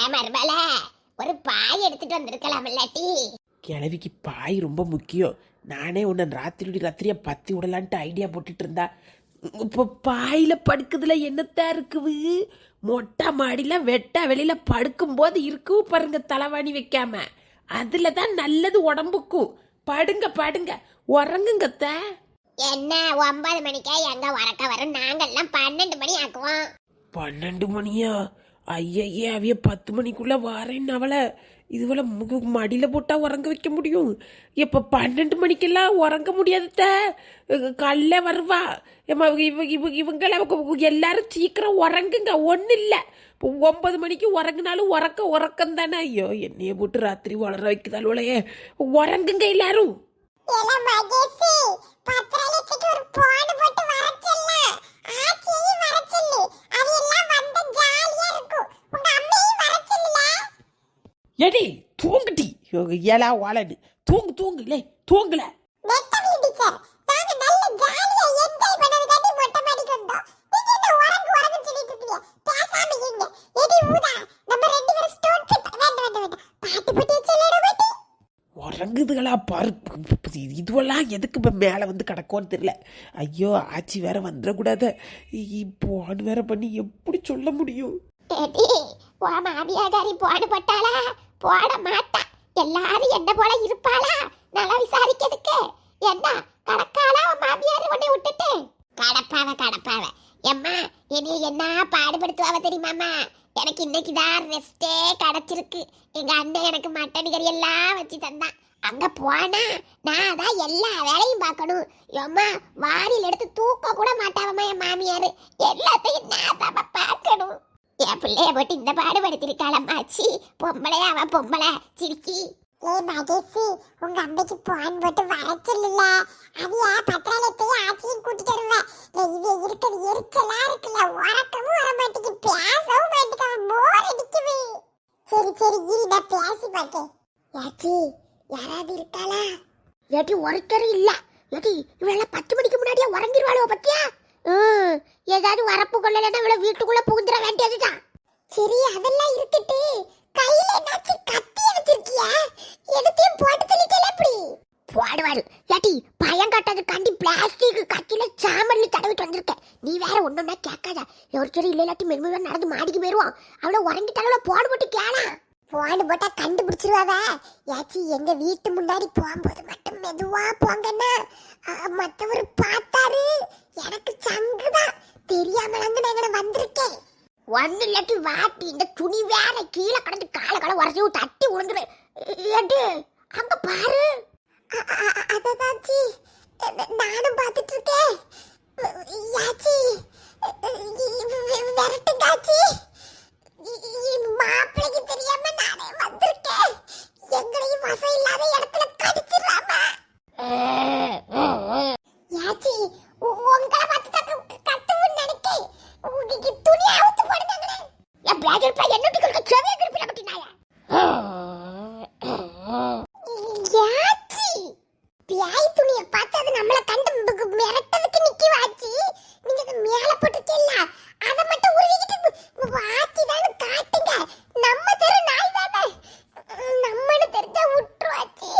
ஏன் மருமல ஒரு பாய் எடுத்துட்டு வந்திருக்கலாம் இல்லாட்டி. கிழவிக்கு பாய் ரொம்ப முக்கியம். நானே உன்னை ராத்திரி ராத்திரியா பத்தி விடலான்ட்டு ஐடியா போட்டுட்டு இருந்தா இப்போ பாயில படுக்குதுல என்னத்தான் இருக்குது? மொட்டை மாடியில வெட்ட வெளியில படுக்கும்போது இருக்கும் பாருங்க தலைவாணி வைக்காம. அதுல தான் நல்லது உடம்புக்கும். படுங்க படுங்க. உறங்குங்கத்த என்ன ஒன்பது மணிக்கே எங்க உறக்க வரும்? நாங்கெல்லாம் பன்னெண்டு மணி ஆக்குவோம். பன்னெண்டு மணியா? ஐயையே அவைய பத்து மணிக்குள்ளே வாரேன்னு அவளை. இதுவளை முக மடியில் போட்டால் உறங்க வைக்க முடியும். இப்போ பன்னெண்டு மணிக்கெல்லாம் உறங்க முடியாதுத்த கல்ல வருவா. ஏம்மா இவ இவ இவங்களை எல்லாரும் சீக்கிரம் உறங்குங்க. ஒன்றும் இல்லை. இப்போ ஒன்பது மணிக்கு உறங்குனாலும் உறக்க உறக்கம் தானே. ஐயோ என்னைய போட்டு ராத்திரி வளர வைக்குதாலுவலையே உறங்குங்க எல்லாரும். எடி தூங்குடி. ஏலா வாழடு. தூங்கு தூங்கு இல்லை தூங்கல. உறங்குதுகளா பாரு. இதுவெல்லாம் எதுக்கு இப்போ மேலே வந்து கிடக்கும்னு தெரியல. ஐயோ ஆச்சி வேற வந்துடக்கூடாத. இப்போன்னு வேற பண்ணி எப்படி சொல்ல முடியும்? ஏடி உன் மாமியாரி போடுபட்டாளா போட மாட்டா. எல்லாரும் என்ன போல இருப்பாளா? நல்லா விசாரிக்கிறதுக்கு. என்ன கடக்காளா உன் மாமியார் உன்னை விட்டுட்டு? கடப்பாவ கடப்பாவ. எம்மா இனி என்ன பாடுபடுத்துவாவ தெரியுமாம்மா? எனக்கு இன்னைக்கு தான் ரெஸ்டே கிடைச்சிருக்கு. எங்க அண்ணன் எனக்கு மட்டன் கறி எல்லாம் வச்சு தந்தான். அங்க போனா நான் தான் எல்லா வேலையும் பார்க்கணும். எம்மா வாரியில் எடுத்து தூக்க கூட மாட்டாவம்மா என் மாமியார். எல்லாத்தையும் நான் தான் பார்க்கணும். என் பிள்ளைய போட்டு இந்த பாடுபடுத்திருக்காளம்மாச்சி. பொம்பளையா அவன் பொம்பளை. சிரிக்கி. ஏ மகேஷி உங்க அம்மைக்கு போன் போட்டு வர சொல்லல. அதையா பத்திராலயத்தையும் ஆச்சியும் கூட்டிட்டு வருவேன் இவ இருக்கிறது எரிச்சலா இருக்குல்ல. உறக்கவும் வர மாட்டேங்கு பேசவும் மாட்டேங்க போர் அடிக்குது. சரி சரி இரு நான் பேசி பார்த்தேன் யாச்சி யாராவது இருக்காளா? ஏட்டி ஒருத்தரும் இல்ல. ஏட்டி இவளெல்லாம் பத்து மணிக்கு முன்னாடியே உறங்கிடுவாளோ பத்தியா? ம், ஏதாவது வரப்பு கொள்ளலைன்னா இவ்வளவு வீட்டுக்குள்ள புகுந்துட வேண்டியதுதான். சரி அதெல்லாம் இருக்கட்டு. கையில என்னாச்சு? கத்தி வச்சிருக்கிய எடுத்தையும் போட்டு தள்ளிட்டல எப்படி போடுவாரு. ஏட்டி பயம் கட்டதுக்காண்டி பிளாஸ்டிக் கத்தியில சாமர்லி தடவிட்டு வந்திருக்க நீ வேற ஒன்னொன்னா கேட்காத. ஒருத்தர் இல்லை இல்லாட்டி மென்மையா நடந்து மாடிக்கு போயிருவான். அவளை உறங்கிட்டாங்களோ போடு போட்டு கேளா. போடு போட்டா கண்டுபிடிச்சிருவாவ. ஏச்சி எங்க வீட்டு முன்னாடி போகும்போது மட்டும் மெதுவா போங்கன்னா மற்றவர் பார்த்தாரு. எனக்கு தெரியாம வந்து நான் வந்திருக்கேன். ஒன்னு இல்லாட்டி வாட்டி இந்த துணி வேற கீழே கடந்து காலை காலை உரசி தட்டி உழுந்துரு. ஏட்டு அங்க பாரு. அ- அததாச்சி நானும் பார்த்துட்டு இருக்கேன் யாச்சி விரட்டுங்காச்சி. மாப்பிள்ளைக்கு தெரியாம நானே வந்திருக்கேன் எங்களையும் வசம் இல்லாத இடத்துல கடிச்சிடலாம யாச்சி உ- உங்களை பார்த்து தான் கத்துவுன்னு நினைக்கேன் உங்களுக்கு துணி அவுத்து போடுங்களேன் என் பேஜ் இருப்பா என்னட்டு கிடக்க செவிய கிருப்பில பட்டினாயா யாச்சி பியாய் துணிய பார்த்து அது நம்மள கண்டு மிக- மிரட்டதுக்கு நிக்கி வாச்சி நீங்க அதை மேல போட்டுட்டீல்ல அத மட்டும் உருவிக்கிட்டு வாச்சி தானே காட்டுங்க நம்ம தெரு நாய் தானே நம்மனு தெரிஞ்சா விட்டுருவாச்சி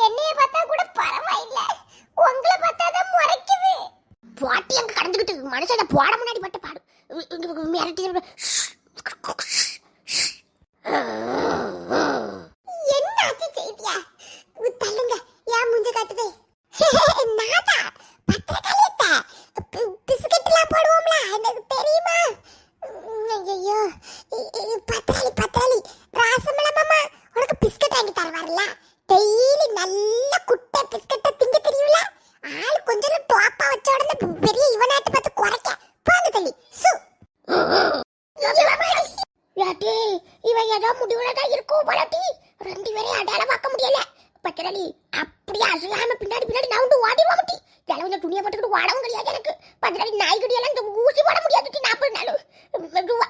என்னைய பார்த்தா கூட பரவாயில்ல உங்களை பார்த்தா தான் முறைக்குது பாட்டி அங்க கடந்துகிட்டு மனுஷன் அதை போட முன்னாடி மட்டும் பாடு மிரட்டி என்ன ஆச்சு செய்தியா தள்ளுங்க ஏன் மூஞ்ச காட்டுதே நாதா பத்திரக்காளியத்தா பிஸ்கட்லாம் போடுவோம்ல எனக்கு தெரியுமா ஐயோ பத்திராளி பத்திராளி ராசமல மாமா உனக்கு பிஸ்கட் வாங்கி தருவார்ல டெய்லி நல்ல குட்டை பிஸ்கட்டை திங்க தெரியும்ல ஆள் கொஞ்சம் டோப்பா வச்ச உடனே பெரிய இவனாட்டு பார்த்து குறைக்க போங்க தள்ளி சு ஏட்டி இவன் ஏதோ முடிவுல தான் இருக்கும் போலட்டி ரெண்டு பேரையும் அடையாள பார்க்க முடியல பத்திரலி அப்படியே அசையாம பின்னாடி பின்னாடி நவுண்டு ஓடிடுவா முட்டி இளவுல துணியை போட்டுக்கிட்டு ஓடவும் கிடையாது எனக்கு பத்திரலி நாய்கடியெல்லாம் இந்த ஊசி போட முடியாது நாற்பது நாள் மெதுவா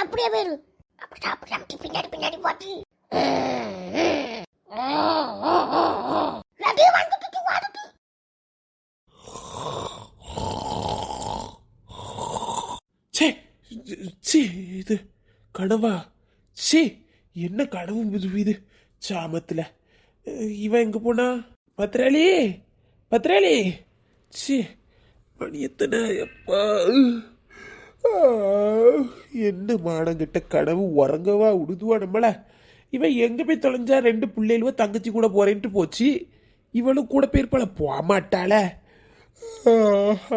அப்படியே போயிரு. அப்படி அப்படி முட்டி பின்னாடி பின்னாடி போட்டு ஏட்டி வந்துட்டு சே இது கனவா ஷே என்ன கனவு புது இது? சாமத்துல. இவன் எங்க போனா? பத்ராளி பத்ராளி. சே மணி எத்தனை எப்பா என்ன மானங்கிட்ட கனவு உறங்கவா உடுதுவா நம்மள? இவன் எங்க போய் தொலைஞ்சா ரெண்டு பிள்ளைகளுவோ தங்கச்சி கூட போறேன்ட்டு போச்சு? இவளும் கூட போயிருப்பாள போக மாட்டாள.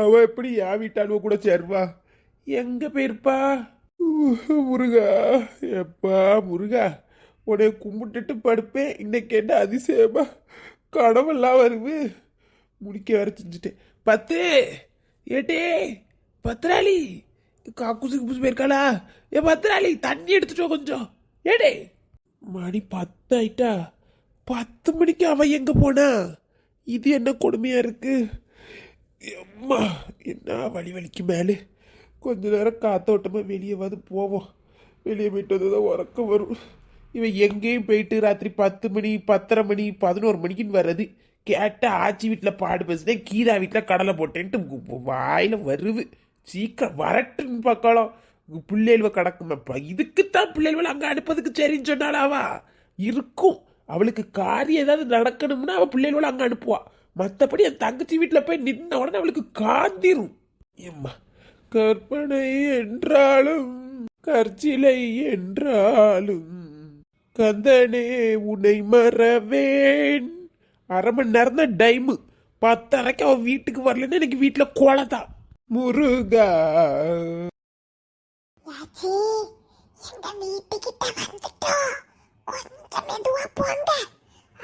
அவ எப்படி யா வீட்டாளுவோ கூட சேருவா? எங்க போயிருப்பா முருகா எப்பா முருகா உடைய கும்பிட்டுட்டு படுப்பேன். இன்னைக்கு என்ன அதிசயமா? கனவெல்லாம் வருவு முடிக்க வர செஞ்சுட்டேன். பத்து ஏட்டே பத்ராளி. காக்குசு புதுசு போயிருக்காளா? ஏ பத்திராளி தண்ணி எடுத்துட்டோம் கொஞ்சம். ஏடே. மணி பத்து ஆயிட்டா. பத்து மணிக்கு அவ எங்க போனா? இது என்ன கொடுமையா இருக்கு? அம்மா என்ன வலி வலிக்கு மேலே? கொஞ்ச நேரம் காத்தோட்டமா வெளியே வந்து போவோம். வெளியே போயிட்டு வந்து தான் உறக்கம் வரும். இவன் எங்கேயும் போயிட்டு ராத்திரி பத்து மணி பத்தரை மணி பதினோரு மணிக்குன்னு வர்றது. கேட்டால் ஆச்சி வீட்டில் பாடு பேசுனேன் கீதா வீட்டில் கடலை போட்டேன்ட்டு வாயில் வருது. சீக்கிரம் வரட்டுன்னு பார்க்கலாம் பிள்ளைகள் கிடக்குமப்பா இதுக்குத்தான் பிள்ளைகள் அங்கே அனுப்பதுக்கு சரின்னு சொன்னாலாவா இருக்கும். அவளுக்கு காரியம் ஏதாவது நடக்கணும்னா அவள் பிள்ளைகளோட அங்கே அனுப்புவா. மற்றபடி என் தங்கச்சி வீட்டில் போய் நின்ன உடனே அவளுக்கு காந்திரும். எம்மா கற்பனை என்றாலும் கற்சிலை என்றாலும் கந்தனே உனை மறவேன். அரை மணி நேரம் தான் டைமு. பத்தரைக்கு அவன் வீட்டுக்கு வரலன்னு எனக்கு வீட்டில் கோலை தான் முருகா. யாச்சி எங்க வீட்டுக்கிட்ட வந்துட்டோம் கொஞ்சம் மெதுவா போங்க.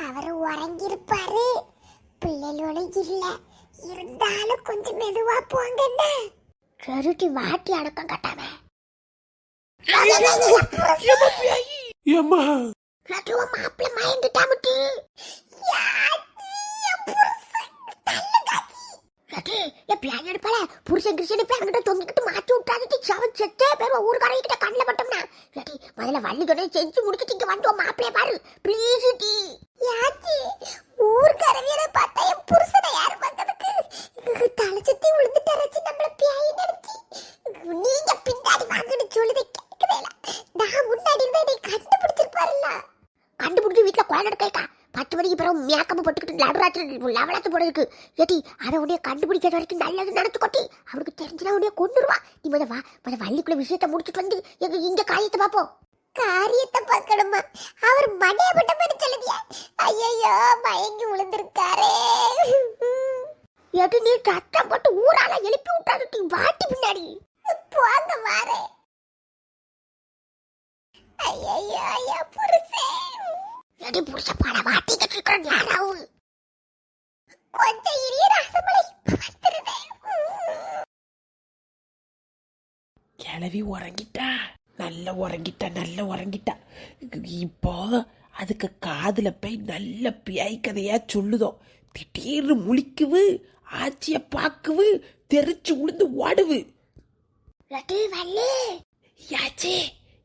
அவரு உறங்கிருப்பாரு பிள்ளைகளோட இல்ல. இருந்தாலும் கொஞ்சம் மெதுவா போங்கண்ணா. கருட்டி வாட்டி அடக்கம் கட்டாம. நடுவ மாப்பிள்ள மயந்துட்டா முட்டி லட்டு, என் பிளான் எடுப்பால புருஷன் கிருஷ்ணன் போய் அங்கிட்ட தொங்கிக்கிட்டு மாட்டி விட்டாரு சவன் செத்தே பேர் ஊருக்காரங்கிட்ட கண்ணில் பட்டோம்னா லட்டி முதல்ல வள்ளி கடை செஞ்சு முடிச்சுட்டு வந்து பாரு. Please D. யாச்சி ஊர்க்காரவியரை பார்த்தா என் புருஷனை யாரு பார்க்கறதுக்கு தலை சுத்தி விழுந்துட்டாராச்சு நம்மள பியாயி நினைச்சு நீங்க பின்னாடி வாங்கன்னு சொல்லுது கேட்கவேல நான் முன்னாடி இருந்தா என்னை கண்டுபிடிச்சிருப்பாருல்ல கண்டுபிடிச்சி வீட்டில் குழந்தை எடுக்கா பத்து மணிக்கு பிறகு மேக்கப் போட்டுக்கிட்டு நடுராத்திரி லவலாத்து போடுறதுக்கு ஏட்டி அதை உடனே கண்டுபிடிக்கிற வரைக்கும் நல்லது நடத்து கொட்டி அவனுக்கு தெரிஞ்சுனா உடனே கொண்டுருவா நீ முத வா முத வள்ளிக்குள்ள விஷயத்தை முடிச்சுட்டு வந்து எங்க இங்க காரியத்தை பார்ப்போம். காரியத்தை பார்க்கணுமா? அவர் மண்டையப்பட்ட மாதிரி சொல்லுதியா. ஐயோ மயங்கி விழுந்திருக்காரே எது நீ சத்தம் போட்டு ஊரால எழுப்பி விட்டாரு நீ வாட்டி பின்னாடி. போங்க வாரே. ஐயோ ஐயா புருஷே. ஏட்டி புருஷ பாட வாட்டி கட்டிருக்கிறோம் யாராவும் கொஞ்சம் இரிய ராசமலை. கிளவி உறங்கிட்டா. நல்லா உறங்கிட்டா நல்லா உறங்கிட்டா. இப்போ அதுக்கு காதுல போய் நல்ல பியாய் கதையா சொல்லுதோ. திடீர்னு முழிக்குவு ஆச்சிய பாக்குவு தெரிச்சு உளுந்து ஓடுவு. யாச்சி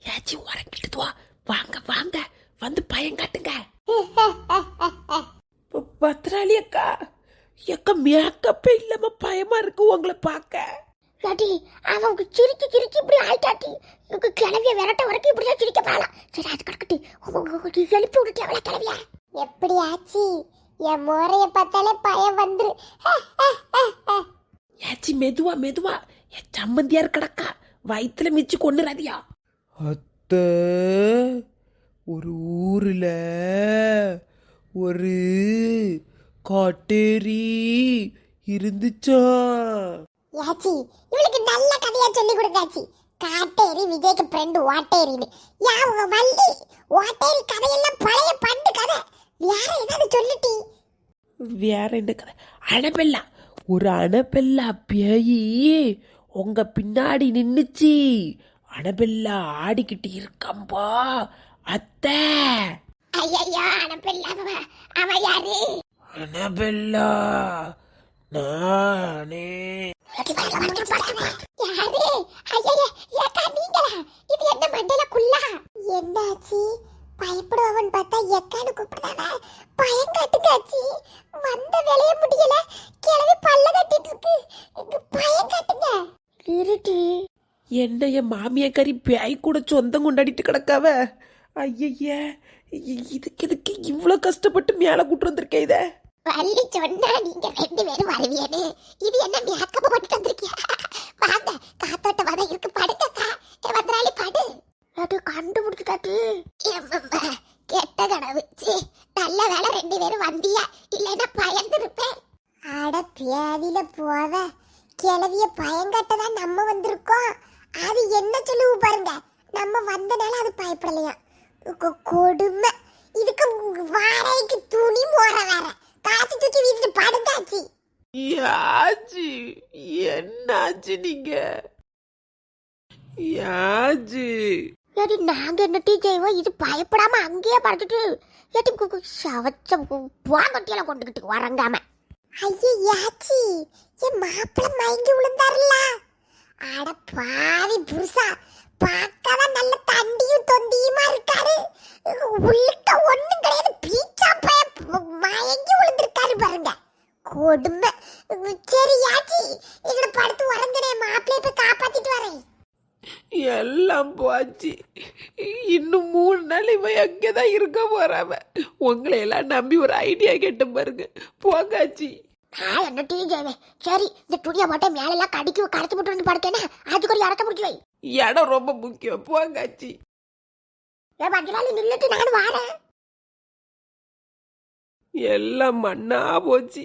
யாச்சி உறங்கிட்டுதுவா வாங்க வாங்க. வந்து பயம் காட்டுங்க. பத்ராளி அக்கா. எக்க மேக்கப்பே இல்லாம பயமா இருக்கு உங்களை பார்க்க. லாட்டி அவனுக்கு சிரிச்சு சிரிச்சு இப்படி ஆயிட்டாட்டி எனக்கு கிளவிய விரட்ட வரைக்கும் இப்படிதான் சிரிக்க போகலாம் சரி அது கிடக்கட்டு எழுப்பி விட்டுட்டு அவளை கிளவிய? எப்படி ஆச்சு? என் மோரைய பார்த்தாலே பயம் வந்துரு. ஏச்சி மெதுவா மெதுவா. என் சம்மந்தியார் கிடக்கா. வயிற்றுல மிச்சு கொண்டுறாதியா அத்த ஒரு ஊர்ல ஒரு காட்டேரி இருந்துச்சான் யாச்சி இவளுக்கு நல்ல கதையா சொல்லி கொடுத்தாச்சு. காட்டேரி விஜய்க்கு ஃப்ரெண்டு ஓட்டேரின்னு யா வள்ளி ஓட்டேரி கதையெல்லாம் பழைய பண்டு கதை. வேற ஏதாவது சொல்லிட்டி. வேற என்ன கதை? அனபெல்லா. ஒரு அனபெல்லா பேயி உங்க பின்னாடி நின்னுச்சு. அனபெல்லா ஆடிக்கிட்டு இருக்கம்பா அத்தை. ஐயோ அனுப்பில்லாம அவன் யாரு? அனபெல்லா நானே. என்னாச்சு? பயப்படுவவன் பார்த்தா எக்கான்னு கூப்பிடுறாங்க பயம் காட்டுங்காச்சி வந்த வேலைய முடியல. கிளவி பல்ல கட்டிட்டு இருக்கு. இங்க பயம் காட்டுங்க இருட்டி. என்ன என் மாமியாக்காரி பேய் கூட சொந்தம் கொண்டாடிட்டு கிடக்காவ? ஐயய்ய இதுக்கு இதுக்கு இவ்வளோ கஷ்டப்பட்டு மேலே கூட்டு வந்திருக்கேன் இதை? வள்ளி சொன்னா நீங்க ரெண்டு பேரும் வருவியனு இது என்ன மேக்கப் போட்டுட்டு வந்திருக்கியா? வாங்க காத்தோட்டமா தான் இருக்கு படுங்கக்கா ஏ வந்தனாலே படு. அது கண்டுபிடிச்சிட்டாட்டு கெட்ட கனவு. சீ, நல்ல வேலை ரெண்டு பேரும் வந்தியா? இல்லைன்னா பயந்து இருப்பேன் அட பியாதியில போவ. கிளவிய பயங்கட்டதான் நம்ம வந்திருக்கோம். அது என்ன சொல்லுவு பாருங்க. நம்ம வந்தனால அது பயப்படலையா. கொடுமை. இதுக்கு வாடகைக்கு துணி மோற வேற. யாச்சு என்னாச்சு நீங்க யாச்சு ஏடி நாங்க என்ன டீ செய்வோம் இது பயப்படாம அங்கேயே படுத்துட்டு ஏடி கு- கு- சவச்ச புவாங்கொட்டியில கொண்டுகிட்டு வரங்காம ஐயாச்சி என் மாப்பிள்ள மயங்கி விழுந்தாருல அட பாவி புருஷா பார்க்கதான் நல்ல தண்டியும் தொந்தியுமா இருக்காரு உள்ளுக்க ஒண்ணும் கிடையாது பீச்சா பய மயங்கி விழுந்திருக்காரு பாருங்க கொடுமை சரி யாச்சி எங்களை படுத்து உறங்கடே மாப்பிள்ளைய போய் காப்பாத்திட்டு வரேன். எல்லாம் போச்சு. இன்னும் மூணு நாள் இவன் அங்கே தான் இருக்க போறாம உங்களை எல்லாம் நம்பி ஒரு ஐடியா கேட்ட பாருங்க. போகாச்சு. நான் என்ன டீ செய்வேன்? சரி இந்த துணியை மட்டும் மேலெல்லாம் கடிக்கு கடைச்சி போட்டு வந்து படுத்தேன்னா அதுக்கு ஒரு இடத்த முடிச்சு வை. இடம் ரொம்ப முக்கியம். போகாச்சு. ஏன் மஞ்சளால நின்றுட்டு நான் வாரேன். எல்லாம் மண்ணா போச்சு.